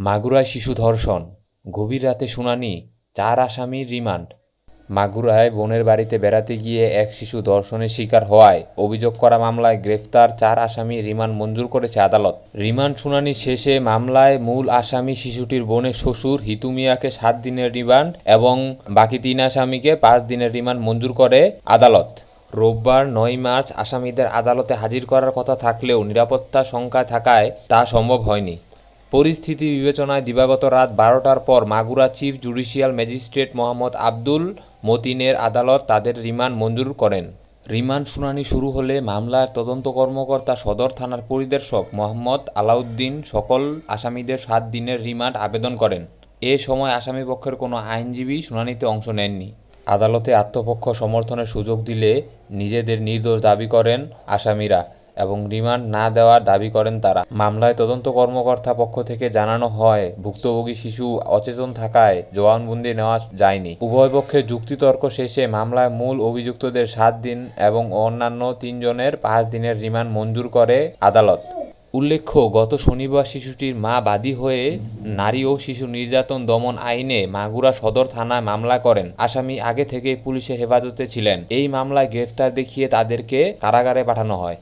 মাগুরায় শিশু ধর্ষণ, গভীর রাতে শুনানি, চার আসামির রিমান্ড। মাগুরায় বোনের বাড়িতে বেড়াতে গিয়ে এক শিশু ধর্ষণের শিকার হওয়ায় অভিযোগ করা মামলায় গ্রেফতার চার আসামি, রিমান্ড মঞ্জুর করেছে আদালত। রিমান্ড শুনানি শেষে মামলায় মূল আসামি শিশুটির বোনের শ্বশুর হিতু মিয়াকে সাত দিনের রিমান্ড এবং বাকি তিন আসামিকে পাঁচ দিনের রিমান্ড মঞ্জুর করে আদালত। রোববার নয় মার্চ আসামিদের আদালতে হাজির করার কথা থাকলেও নিরাপত্তা শঙ্কায় থাকায় তা সম্ভব হয়নি। পরিস্থিতি বিবেচনায় দিবাগত রাত বারোটার পর Magura chief judicial magistrate Mohammad Abdul মতিনের আদালত তাদের রিমান্ড মঞ্জুর করেন। রিমান্ড শুনানি শুরু হলে মামলার তদন্ত কর্মকর্তা সদর থানার পরিদর্শক মোহাম্মদ আলাউদ্দিন সকল আসামিদের সাত দিনের রিমান্ড আবেদন করেন। এ সময় আসামিপক্ষের কোনো আইনজীবী শুনানিতে অংশ নেননি। আদালতে আত্মপক্ষ সমর্থনের সুযোগ দিলে নিজেদের নির্দোষ দাবি করেন আসামিরা। এবং রিমান্ড না দেওয়ার দাবি করেন তারা। মামলায় তদন্ত কর্মকর্তা পক্ষ থেকে জানানো হয়, ভুক্তভোগী শিশু অচেতন থাকায় জবানবন্দি নেওয়া যায়নি। উভয় পক্ষের যুক্তিতর্ক শেষে মামলায় মূল অভিযুক্তদের সাত দিন এবং অন্যান্য তিনজনের পাঁচ দিনের রিমান্ড মঞ্জুর করে আদালত। উল্লেখ্য, গত শনিবার শিশুটির মা বাদী হয়ে নারী ও শিশু নির্যাতন দমন আইনে মাগুরা সদর থানায় মামলা করেন। আসামি আগে থেকেই পুলিশের হেফাজতে ছিলেন। এই মামলায় গ্রেফতার দেখিয়ে তাদেরকে কারাগারে পাঠানো হয়।